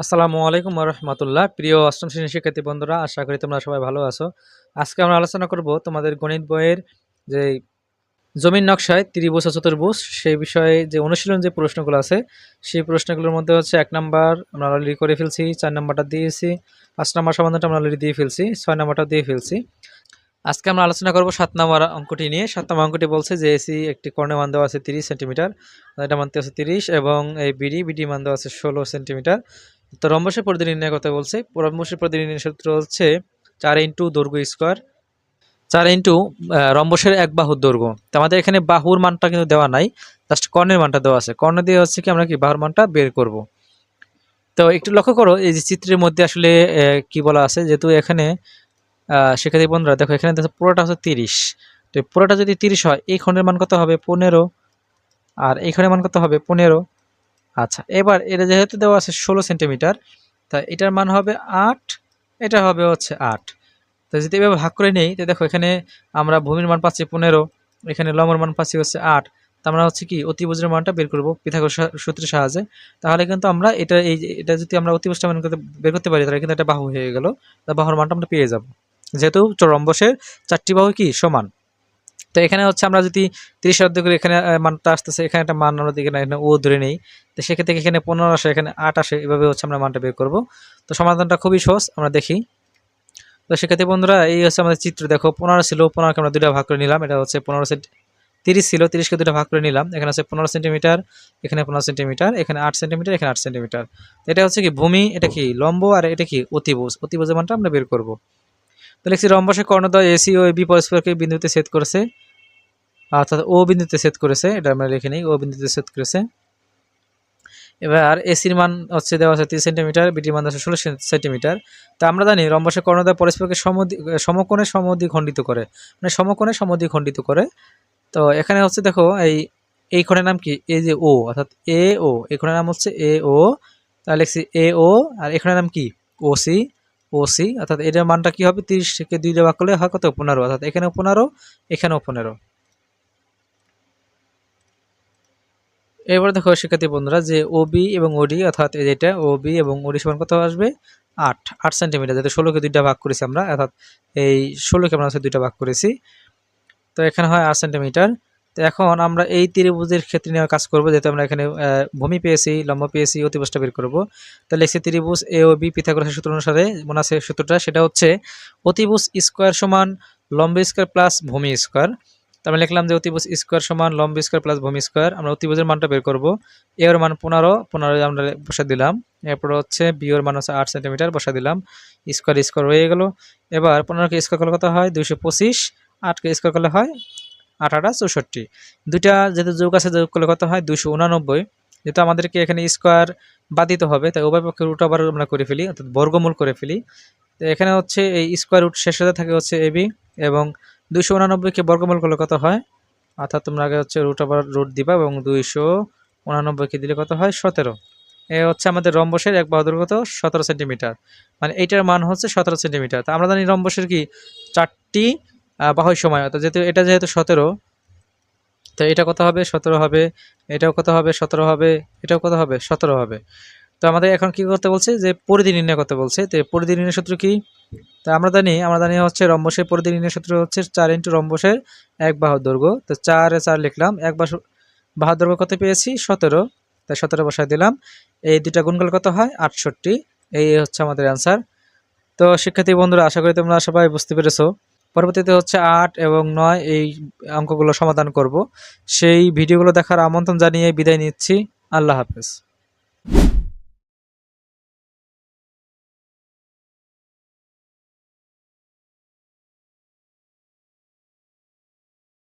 আসসালামু আলাইকুম রহমতুল্লাহ প্রিয় অষ্টম শ্রেণির শিক্ষার্থী বন্ধুরা, আশা করি তোমরা সবাই ভালো আছো। আজকে আমরা আলোচনা করব তোমাদের গণিত বইয়ের যে জমির নকশায় ত্রিভুজ চতুর্ভুজ, সেই বিষয়ে যে অনুশীলন যে প্রশ্নগুলো আছে, সেই প্রশ্নগুলোর মধ্যে হচ্ছে এক নাম্বার আমরা অলরেডি করে ফেলছি, চার নাম্বারটা দিয়েছি, পাঁচ নাম্বার সমাধানটা আমরা অলরেডি দিয়ে ফেলছি, ছয় নাম্বারটা দিয়ে ফেলছি। আজকে আমরা আলোচনা করব সাত নম্বর অঙ্কটি নিয়ে। সাত নম্বর অঙ্কটি বলছে যে এসি একটি কর্ণে মান দেওয়া আছে তিরিশ সেন্টিমিটার, এটা মানতে আছে তিরিশ এবং এই বিডি বিডি মান দেওয়া আছে ষোলো সেন্টিমিটার। তো রম্বসের পরিধি নির্ণয় কথা বলছে। রম্বসের পরিধি নির্ণয় সূত্র হচ্ছে চার ইন্টু দৈর্ঘ্য স্কোয়ার। চার ইন্টু রম্বসের এক বাহুর দৈর্ঘ্য। তো আমাদের এখানে বাহুর মানটা কিন্তু দেওয়া নাই, জাস্ট কর্ণের মানটা দেওয়া আছে। কর্ণ দিয়ে হচ্ছে কি আমরা কি বাহুর মানটা বের করব। তো একটু লক্ষ্য করো, এই যে চিত্রের মধ্যে আসলে কি বলা আছে, যেহেতু এখানে শিক্ষার্থী বন্ধুরা, দেখো এখানে দেখো পুরোটা হচ্ছে তিরিশ। তো পুরোটা যদি তিরিশ হয়, এই খণ্ডের মান কত হবে? পনেরো। আর এই খণ্ডের মান কত হবে? পনেরো। আচ্ছা এবার এটা যেহেতু দেওয়া আছে ষোলো সেন্টিমিটার, তা এটার মান হবে আট, এটা হবে হচ্ছে আট। তো যদি এভাবে ভাগ করে নেই, তো দেখো এখানে আমরা ভূমির মান পাচ্ছি পনেরো, এখানে লম্বর মান পাচ্ছি হচ্ছে আট। তা আমরা হচ্ছে কি, অতিভুজের মানটা বের করব পৃথাগোর সূত্রের সাহায্যে। তাহলে কিন্তু আমরা এটা, এই এটা যদি আমরা অতিভুজটা মান করতে, বের করতে পারি, তাহলে কিন্তু এটা বাহু হয়ে গেল। তা বাহুর মানটা আমরা পেয়ে যাব। যেহেতু রম্বসের চারটি বাহু কি, সমান। তো এখানে হচ্ছে আমরা যদি তিরিশ অর্ধ করে এখানে মানটা আসতেছে, এখানে একটা মান আমরা এখানে এখানে ও ধরে নেই। তো সেক্ষেত্রে এখানে পনেরো আসে, এখানে আট আসে, এভাবে হচ্ছে আমরা মানটা বের করব। তো সমাধানটা খুবই সহজ, আমরা দেখি। তো সেক্ষেত্রে বন্ধুরা, এই হচ্ছে আমাদের চিত্র। দেখো, পনেরো ছিল, পনেরোকে আমরা দুটা ভাগ করে নিলাম। এটা হচ্ছে পনেরো সেন্টি, তিরিশ ছিল, তিরিশকে দুটো ভাগ করে নিলাম। এখানে হচ্ছে পনেরো সেন্টিমিটার, এখানে পনেরো সেন্টিমিটার, এখানে আট সেন্টিমিটার, এখানে আট সেন্টিমিটার। এটা হচ্ছে কি ভূমি, এটা কি লম্ব, আর এটা কি অতিভুজ? অতিভুজের মানটা আমরা বের করব। তো লিখছি রম্বসের কর্ণদ্বয় এসি ও বি পরস্পরকে বিন্দুতে সেট করেছে। অর্থাৎ ও বিন্দুতে সেট করেছে, এটা আমরা লিখে নিই, ও বিন্দুতে সেট করেছে। এবার এসির মান হচ্ছে দেওয়া আছে তিরিশ সেন্টিমিটার বিটির মান আছে ষোলো সেন্টিমিটার। তা আমরা জানি রম্বসের কর্ণদ্বয় পরস্পরকে সমদি সমকোণে সমদ্বি খণ্ডিত করে। মানে সমকোণে সমদ্বি খণ্ডিত করে। তো এখানে হচ্ছে দেখো, এই এই ক্ষণের নাম কি? এই যে ও, অর্থাৎ এ ও, এই নাম হচ্ছে এ ও। তাহলে লিখছি এ ও, আর এখানের নাম কি? ও সি ও সি অর্থাৎ এটার মানটা কি হবে? তিরিশ থেকে দুই দেওয়া করলে হয় কত? পনেরো। অর্থাৎ এখানেও পনেরো এখানেও পনেরো। এবার দেখো শিক্ষার্থী বন্ধুরা, যে ওবি এবং ওডি অর্থাৎ যেটা ওবি এবং ওডি সমান কত আসবে? আট আট সেন্টিমিটার যেহেতু ষোলোকে দুইটা ভাগ করেছি আমরা, অর্থাৎ এই ষোলোকে আমরা দুইটা ভাগ করেছি। তো এখানে হয় আট সেন্টিমিটার তো এখন আমরা এই ত্রিভুজের ক্ষেত্রে নিয়ে কাজ করব, যেহেতু আমরা এখানে ভূমি পেয়েছি, লম্ব পেয়েছি, অতিভুজটা বের করব। তাহলে সে ত্রিভুজ এ ও বি পিথাগোরাসের সূত্র অনুসারে, মনে আছে সূত্রটা? সেটা হচ্ছে অতিভুজ স্কোয়ার সমান লম্ব স্কোয়ার প্লাস ভূমি স্কোয়ার। তারপরে লিখলাম যে অতিভুজ স্কোয়ার সমান লম্ব স্কোয়ার প্লাস ভূমি স্কোয়ার, আমরা অতিভুজের মানটা বের করব। এর মান পনেরো পনেরো আমরা বসা দিলাম। এরপর হচ্ছে বিওর মান হচ্ছে আট সেন্টিমিটার বসা দিলাম। স্কোয়ার স্কোয়ার হয়ে গেল। এবার পনেরোকে স্কোয়ার করলে কত হয়? দুইশো পঁচিশ। আটকে স্কোয়ার করলে হয় আঠাটা চৌষট্টি। দুইটা যেহেতু যোগ আছে, যোগ করলে কত হয়? দুশো উনানব্বই। যেহেতু আমাদেরকে এখানে স্কোয়ার বাদ দিতে হবে, তাই উভয় পক্ষে রুট আবার আমরা করে ফেলি, অর্থাৎ বর্গমূল করে ফেলি। তো এখানে হচ্ছে এই স্কোয়ার রুট শেষ হতে থাকে হচ্ছে এবি এবং দুশো উনানব্বইকে বর্গমূল করলে কত হয়? অর্থাৎ তোমরা আগে হচ্ছে রুট আবার রুট দিবা এবং দুইশো উনানব্বইকে দিলে কত হয়? সতেরো। এ হচ্ছে আমাদের রম্বসের এক বাহাদুর কত? সতেরো সেন্টিমিটার। মানে এইটার মান হচ্ছে সতেরো সেন্টিমিটার। তা আমরা জানি রম্বসের কি? চারটি বাহুর সময়। অর্থাৎ যেহেতু এটা যেহেতু সতেরো, তো এটা কত হবে? সতেরো হবে। এটাও কত হবে? সতেরো হবে। এটাও কত হবে? সতেরো হবে। তো আমাদের এখন কি করতে বলছে? যে পরিধি নির্ণয় করতে বলছে। তো পরিধি নির্ণয় সূত্র কি? তো আমরা জানি আমরা জানি হচ্ছে রম্বসের পরিধি নির্ণয় সূত্র হচ্ছে চার ইন্টু রম্বসের এক বাহুর দৈর্ঘ্য। তো চারে চার লিখলাম। এক বাহু বাহুর দৈর্ঘ্য কত পেয়েছি? সতেরো। তাই সতেরো বসায় দিলাম। এই দুটা গুণগুলো কত হয়? আটষট্টি। এই হচ্ছে আমাদের অ্যান্সার তো শিক্ষার্থী বন্ধুরা, আশা করি তোমরা সবাই বুঝতে পেরেছ। পরবর্তীতে হচ্ছে আট এবং নয় এই অঙ্কগুলো সমাধান করব। সেই ভিডিওগুলো দেখার আমন্ত্রণ জানিয়ে বিদায় নিচ্ছি। আল্লাহ হাফেজ।